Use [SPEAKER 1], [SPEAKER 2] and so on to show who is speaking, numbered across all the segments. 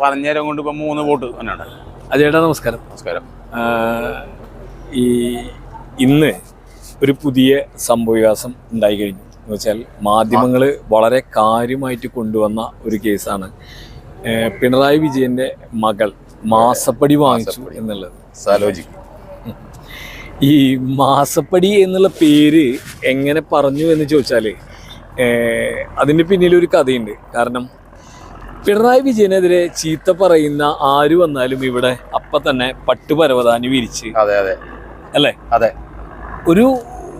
[SPEAKER 1] പറഞ്ഞേരം കൊണ്ട് ഇപ്പൊ മൂന്ന് വോട്ട് തന്നെയാണ്
[SPEAKER 2] അജയേട്ടാ നമസ്കാരം.
[SPEAKER 1] നമസ്കാരം.
[SPEAKER 2] ഈ ഇന്ന് ഒരു പുതിയ സംഭവവികാസം ഉണ്ടായി കഴിഞ്ഞു എന്ന് വെച്ചാൽ മാധ്യമങ്ങൾ വളരെ കാര്യമായിട്ട് കൊണ്ടുവന്ന ഒരു കേസാണ്. പിണറായി വിജയന്റെ മകൾ മാസപ്പടി വാങ്ങിച്ചു എന്നുള്ളത്.
[SPEAKER 1] സാലോജി.
[SPEAKER 2] ഈ മാസപ്പടി എന്നുള്ള പേര് എങ്ങനെ പറഞ്ഞു എന്ന് ചോദിച്ചാൽ അതിന് പിന്നിലൊരു കഥയുണ്ട്. കാരണം പിണറായി വിജയനെതിരെ ചീത്ത പറയുന്ന ആര് വന്നാലും ഇവിടെ അപ്പൊ തന്നെ പട്ടുപരവതാനി വിരിച്ച്.
[SPEAKER 1] അതെ അതെ.
[SPEAKER 2] അല്ലേ?
[SPEAKER 1] അതെ.
[SPEAKER 2] ഒരു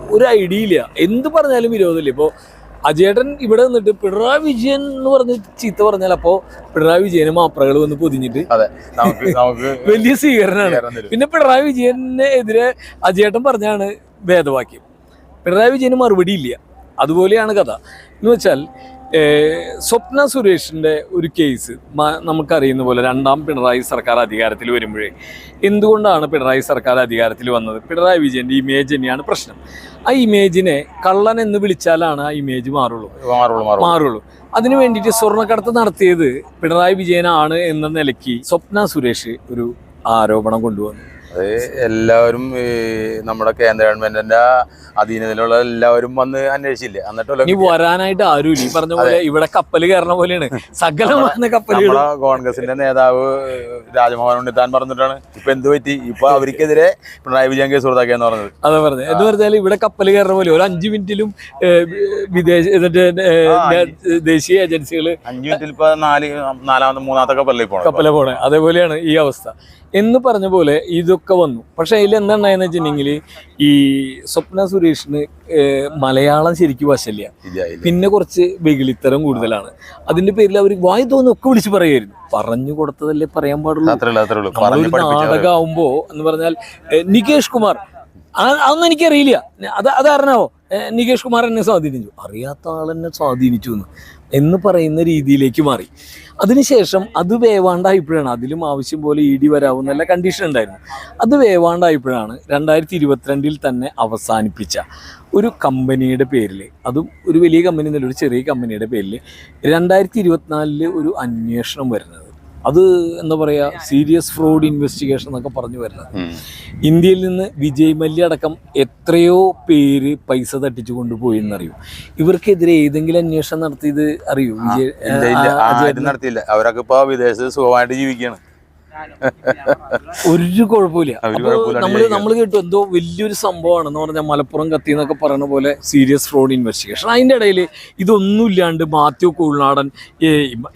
[SPEAKER 2] ഒരു ഐഡിയ ഇല്ല. എന്ത് പറഞ്ഞാലും വിരോധമില്ല. ഇപ്പോൾ അജേട്ടൻ ഇവിടെ നിന്നിട്ട് പിണറായി വിജയൻ എന്ന് പറഞ്ഞ് ചീത്ത പറഞ്ഞാൽ അപ്പോ പിണറായി വിജയന് മാപ്രകൾ വന്ന് പൊതിഞ്ഞിട്ട് വലിയ സ്വീകരണമാണ്. പിന്നെ പിണറായി വിജയനെ എതിരെ അജേട്ടൻ പറഞ്ഞാണ് ഭേദവാക്യം. പിണറായി വിജയന് മറുപടി ഇല്ല. അതുപോലെയാണ് കഥ. എന്ന് വെച്ചാൽ സ്വപ്ന സുരേഷിന്റെ ഒരു കേസ് നമുക്കറിയുന്ന പോലെ രണ്ടാം പിണറായി സർക്കാർ അധികാരത്തിൽ വരുമ്പോഴേ എന്തുകൊണ്ടാണ് പിണറായി സർക്കാർ അധികാരത്തിൽ വന്നത്? പിണറായി വിജയന്റെ ഇമേജ് തന്നെയാണ് പ്രശ്നം. ആ ഇമേജിനെ കള്ളൻ എന്ന് വിളിച്ചാലാണ് ആ ഇമേജ് മാറുള്ളൂ.
[SPEAKER 1] മാറുള്ളൂ.
[SPEAKER 2] അതിനു വേണ്ടിയിട്ട് സ്വർണക്കടത്ത് നടത്തിയത് പിണറായി വിജയനാണ് എന്ന നിലയ്ക്ക് സ്വപ്ന സുരേഷ് ഒരു ആരോപണം കൊണ്ടുവന്നു.
[SPEAKER 1] അത് എല്ലാവരും ഈ നമ്മുടെ കേന്ദ്ര ഗവൺമെന്റിന്റെ അധീനതയിലുള്ള എല്ലാവരും വന്ന് അന്വേഷിച്ചില്ലേ? എന്നിട്ടല്ലോ
[SPEAKER 2] ഇനി വരാനായിട്ട് ആരുമില്ല. ഈ പറഞ്ഞ പോലെ ഇവിടെ കപ്പൽ കയറണ പോലെയാണ്. സകലമാകുന്ന കപ്പൽ
[SPEAKER 1] നമ്മളെ കോൺഗ്രസിന്റെ നേതാവ് രാജമോഹൻ ഉണ്ണിത്താൻ പറഞ്ഞിട്ടാണ് ഇപ്പൊ എന്ത് പറ്റി? ഇപ്പൊ അവർക്കെതിരെ പിണറായി വിജയൻ കേസ് കൊടുത്താക്കിയെന്ന് പറഞ്ഞത്.
[SPEAKER 2] അതെ പറഞ്ഞത്. എന്ന് പറഞ്ഞാൽ ഇവിടെ കപ്പൽ കയറണ പോലെ ഒരു അഞ്ചു മിനിറ്റിലും ഏഹ്, വിദേശ എന്നിട്ട് ഏഹ്, ദേശീയ ഏജൻസികൾ
[SPEAKER 1] അഞ്ചു മിനിറ്റിൽ ഇപ്പൊ നാല് നാലാമത്തെ മൂന്നാമത്തെ കപ്പലിൽ പോകണം
[SPEAKER 2] കപ്പലെ പോണേ അതേപോലെയാണ് ഈ അവസ്ഥ. എന്ന് പറഞ്ഞ പോലെ ഇതൊക്കെ വന്നു. പക്ഷെ അതിൽ എന്തുണ്ടായെന്ന് വെച്ചിട്ടുണ്ടെങ്കിൽ ഈ സ്വപ്ന സുരേഷിന് മലയാളം ശരിക്കും വശമില്ല. പിന്നെ കുറച്ച് വെകിളിത്തരം കൂടുതലാണ്. അതിന്റെ പേരിൽ അവർ വായി തോന്നൊക്കെ വിളിച്ച് പറയുമായിരുന്നു. പറഞ്ഞു കൊടുത്തതല്ലേ പറയാൻ പാടുള്ളൂ? നമ്മളൊരു നാടകമാകുമ്പോ എന്ന് പറഞ്ഞാൽ നികേഷ് കുമാർ അതൊന്നും എനിക്കറിയില്ല. അത് അതാരണാവോ നികേഷ് കുമാർ എന്നെ സ്വാധീനിച്ചു. അറിയാത്ത ആളെന്നെ സ്വാധീനിച്ചു എന്ന്. എന്ന് പറയുന്ന രീതിയിലേക്ക് മാറി. അതിനുശേഷം അത് വേവാണ്ടായപ്പോഴാണ് അതിലും ആവശ്യം പോലെ ഇ ഡി വരാവുന്ന എല്ലാ കണ്ടീഷൻ ഉണ്ടായിരുന്നു. അത് വേവാണ്ടായപ്പോഴാണ് രണ്ടായിരത്തി ഇരുപത്തിരണ്ടിൽ തന്നെ അവസാനിപ്പിച്ച ഒരു കമ്പനിയുടെ പേരിൽ അതും ഒരു വലിയ കമ്പനി എന്നല്ല ഒരു ചെറിയ കമ്പനിയുടെ പേരിൽ രണ്ടായിരത്തി ഇരുപത്തിനാലിൽ ഒരു അന്വേഷണം വരുന്നത്. അത് എന്താ പറയുക സീരിയസ് ഫ്രോഡ് ഇൻവെസ്റ്റിഗേഷൻ എന്നൊക്കെ പറഞ്ഞു വരുന്നത്. ഇന്ത്യയിൽ നിന്ന് വിജയ് മല്യ അടക്കം എത്രയോ പേര് പൈസ തട്ടിച്ചു കൊണ്ടുപോയി എന്നറിയൂ. ഇവർക്കെതിരെ ഏതെങ്കിലും അന്വേഷണം നടത്തിയത് അറിയൂ? വിജയ്
[SPEAKER 1] നടത്തിയില്ല. അവരൊക്കെ ഇപ്പൊ വിദേശത്ത് സുഖമായിട്ട് ജീവിക്കുകയാണ്.
[SPEAKER 2] ഒരു കുഴപ്പമില്ല.
[SPEAKER 1] നമ്മൾ
[SPEAKER 2] നമ്മൾ കേട്ടു എന്തോ വലിയൊരു സംഭവമാണെന്ന് പറഞ്ഞാൽ മലപ്പുറം കത്തി എന്നൊക്കെ പറയുന്ന പോലെ സീരിയസ് ഫ്രോഡ് ഇൻവെസ്റ്റിഗേഷൻ. അതിന്റെ ഇടയിൽ ഇതൊന്നും ഇല്ലാണ്ട് മാത്യു കൂൾനാടൻ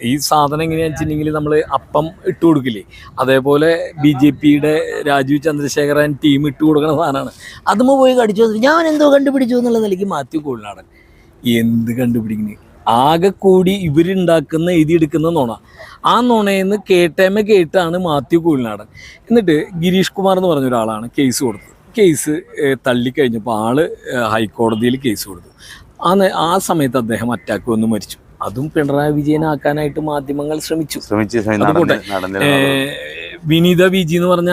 [SPEAKER 2] ഈ സാധനം എങ്ങനെയാണെന്ന് വെച്ചിട്ടുണ്ടെങ്കിൽ നമ്മൾ അപ്പം ഇട്ട് കൊടുക്കില്ലേ? അതേപോലെ ബി ജെ പിയുടെ രാജീവ് ചന്ദ്രശേഖരൻ ടീം ഇട്ട് കൊടുക്കുന്ന സാധനമാണ്. അതുമ്പോൾ പോയി കടിച്ചു ഞാൻ എന്തോ കണ്ടുപിടിച്ചു എന്നുള്ള നിലയ്ക്ക് മാത്യു കൂൾനാടൻ. എന്ത് കണ്ടുപിടിക്കുന്നത് ആകെ കൂടി ഇവരുണ്ടാക്കുന്ന എഴുതിയെടുക്കുന്ന നുണ. ആ നുണയെന്ന് കേട്ടേമ കേട്ടാണ് മാത്യു കൂലിനാടൻ എന്നിട്ട് ഗിരീഷ് കുമാർ എന്ന് പറഞ്ഞ ഒരാളാണ് കേസ് കൊടുത്തത്. കേസ് തള്ളിക്കഴിഞ്ഞപ്പോൾ ആൾ ഹൈക്കോടതിയിൽ കേസ് കൊടുത്തു. ആ ആ സമയത്ത് അദ്ദേഹം അറ്റാക്ക് വന്ന് മരിച്ചു. അതും പിണറായി വിജയനാക്കാനായിട്ട് മാധ്യമങ്ങൾ ശ്രമിച്ചു.
[SPEAKER 1] ശ്രമിച്ചു
[SPEAKER 2] വിനീത വി ജി എന്ന് പറഞ്ഞ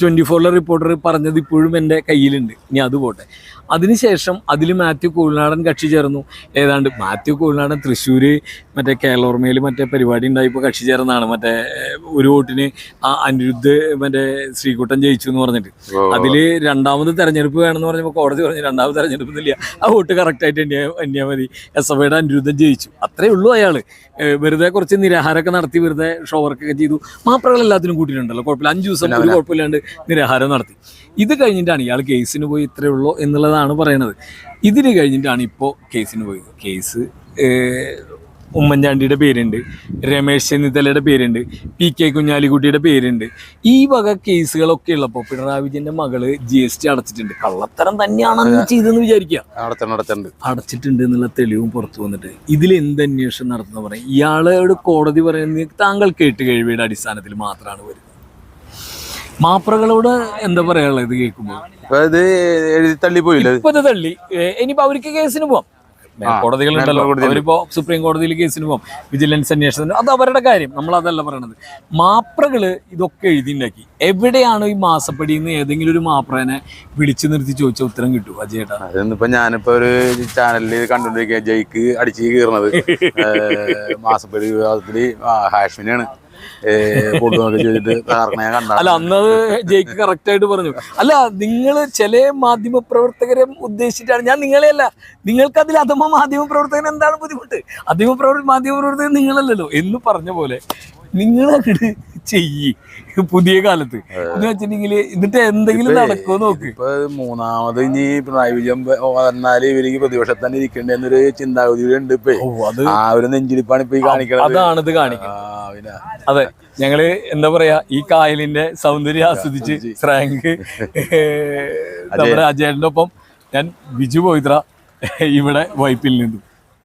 [SPEAKER 2] ട്വന്റി ഫോറിലെ റിപ്പോർട്ടർ പറഞ്ഞത് ഇപ്പോഴും എന്റെ കയ്യിലുണ്ട്. ഇനി അത് പോട്ടെ. അതിനുശേഷം അതിൽ മാത്യു കൂൾനാടൻ കക്ഷി ചേർന്നു. ഏതാണ്ട് മാത്യു കൂൾനാടൻ തൃശ്ശൂർ മറ്റേ കേരളോർമയിൽ മറ്റേ പരിപാടി ഉണ്ടായപ്പോൾ കക്ഷി ചേർന്നതാണ്. മറ്റേ ഒരു വോട്ടിന് ആ അനിരുദ്ധ് മറ്റേ ശ്രീകുട്ടൻ ജയിച്ചു എന്ന് പറഞ്ഞിട്ട്.
[SPEAKER 1] അതിൽ
[SPEAKER 2] അതിൽ രണ്ടാമത് തെരഞ്ഞെടുപ്പ് വേണമെന്ന് പറഞ്ഞപ്പോൾ കോടതി പറഞ്ഞു രണ്ടാമത് തെരഞ്ഞെടുപ്പ് ഇല്ല ആ വോട്ട് കറക്റ്റായിട്ട് എണ്ണിയാ എണ്ണിയാൽ മതി. എസ് എഫ് ഐയുടെ അനിരുദ്ധൻ ജയിച്ചു. അത്രേ ഉള്ളൂ അയാൾ വെറുതെ കുറച്ച് നിരാഹാരമൊക്കെ നടത്തി വെറുതെ ഷോ വർക്കൊക്കെ ചെയ്തു. മാപ്രകൾ എല്ലാത്തിനും കൂട്ടിയിട്ടുണ്ടല്ലോ കുഴപ്പമില്ല. അഞ്ച് ദിവസം ഒരു കുഴപ്പമില്ലാണ്ട് നിരാഹാരം നടത്തി. ഇത് കഴിഞ്ഞിട്ടാണ് ഇയാൾ കേസിന് പോയി ഇത്രേ ഉള്ളൂ എന്നുള്ളതാണ് പറയണത് ഇതിന് കഴിഞ്ഞിട്ടാണ് ഇപ്പോൾ കേസിന് പോയത്. കേസ് ഉമ്മൻചാണ്ടിയുടെ പേരുണ്ട് രമേശ് ചെന്നിത്തലയുടെ പേരുണ്ട് പി കെ കുഞ്ഞാലിക്കുട്ടിയുടെ പേരുണ്ട്. ഈ വക കേസുകളൊക്കെ ഉള്ളപ്പോൾ പിണറായി വിജയന്റെ മകൾ ജി എസ് ടി അടച്ചിട്ടുണ്ട്. കള്ളത്തരം തന്നെയാണെന്ന് ചെയ്തെന്ന് വിചാരിക്കുക. അടച്ചിട്ടുണ്ട് എന്നുള്ള തെളിവും പുറത്തു വന്നിട്ട് ഇതിൽ എന്ത് അന്വേഷണം നടത്തുന്ന പറയും. ഇയാളോട് കോടതി പറയുന്നത് താങ്കൾ കേട്ട് കഴിവിയുടെ അടിസ്ഥാനത്തിൽ മാത്രമാണ് വരുന്നത്. മാപ്രകളോട് എന്താ പറയാനുള്ളത് ഇത് കേൾക്കുമ്പോൾ
[SPEAKER 1] ഇപ്പൊ ഇത് എഴുതി തള്ളി പോയില്ല?
[SPEAKER 2] ഇപ്പൊ ഇത് തള്ളി ഇനിയിപ്പോ അവർക്ക് കേസിന് പോവാം. കോടതികളുണ്ടല്ലോ. അവരിപ്പോ സുപ്രീം കോടതിയിൽ കേസിന് പോകും വിജിലൻസ് അന്വേഷണത്തിന്. അത് അവരുടെ കാര്യം. നമ്മൾ അതല്ല പറയണത്. മാപ്രകൾ ഇതൊക്കെ എഴുതിണ്ടാക്കി. എവിടെയാണ് ഈ മാസപ്പടി നിന്ന് ഏതെങ്കിലും ഒരു മാപ്രനെ വിളിച്ചു നിർത്തി ചോദിച്ച ഉത്തരം കിട്ടും? അജയേട്ടാ.
[SPEAKER 1] അതൊന്നിപ്പോ ഞാനിപ്പോ ഒരു ചാനലിൽ കണ്ടോണ്ടിരിക്കുക ജയ്ക്ക് അടിച്ചു കീറണത്. മാസപ്പടി വിവാദത്തിൽ ആ,
[SPEAKER 2] അല്ല അന്നത് ജയിക്ക് കറക്റ്റ് ആയിട്ട് പറഞ്ഞു. അല്ല നിങ്ങൾ ചില മാധ്യമ പ്രവർത്തകരെ ഉദ്ദേശിച്ചിട്ടാണ്. ഞാൻ നിങ്ങളെയല്ല. നിങ്ങൾക്ക് അതിൽ അധമ മാധ്യമ പ്രവർത്തകൻ എന്താണ് ബുദ്ധിമുട്ട്? അധിമ പ്രവർ മാധ്യമ പ്രവർത്തകൻ നിങ്ങളല്ലല്ലോ. എന്ന് പറഞ്ഞ പോലെ നിങ്ങൾ അങ്ങോട്ട് ചെയ്യ്. പുതിയ കാലത്ത്. എന്ന് വെച്ചിട്ടുണ്ടെങ്കിൽ എന്നിട്ട് എന്തെങ്കിലും നടക്കുമോ നോക്ക്.
[SPEAKER 1] ഇപ്പൊ മൂന്നാമത് ഇനി പിണറായി വിജയൻ വന്നാൽ ഇവർക്ക് പ്രതിപക്ഷത്ത് തന്നെ ഇരിക്കേണ്ടെന്നൊരു ചിന്താഗതി ഉണ്ട് ഇപ്പൊ. ആ ഒരു നെഞ്ചിരിപ്പാണ് ഇപ്പൊ ഈ കാണിക്കണത്.
[SPEAKER 2] അതാണിത് കാണിക്കുന്നത് അതെ ഞങ്ങൾ എന്താ പറയാ ഈ കായലിന്റെ സൗന്ദര്യം ആസ്വദിച്ച് ശ്രാങ്ക് നമ്മുടെ അജയന്റെ ഒപ്പം ഞാൻ ബിജു പോയിത്ര ഇവിടെ വൈപ്പിൽ നിന്നും.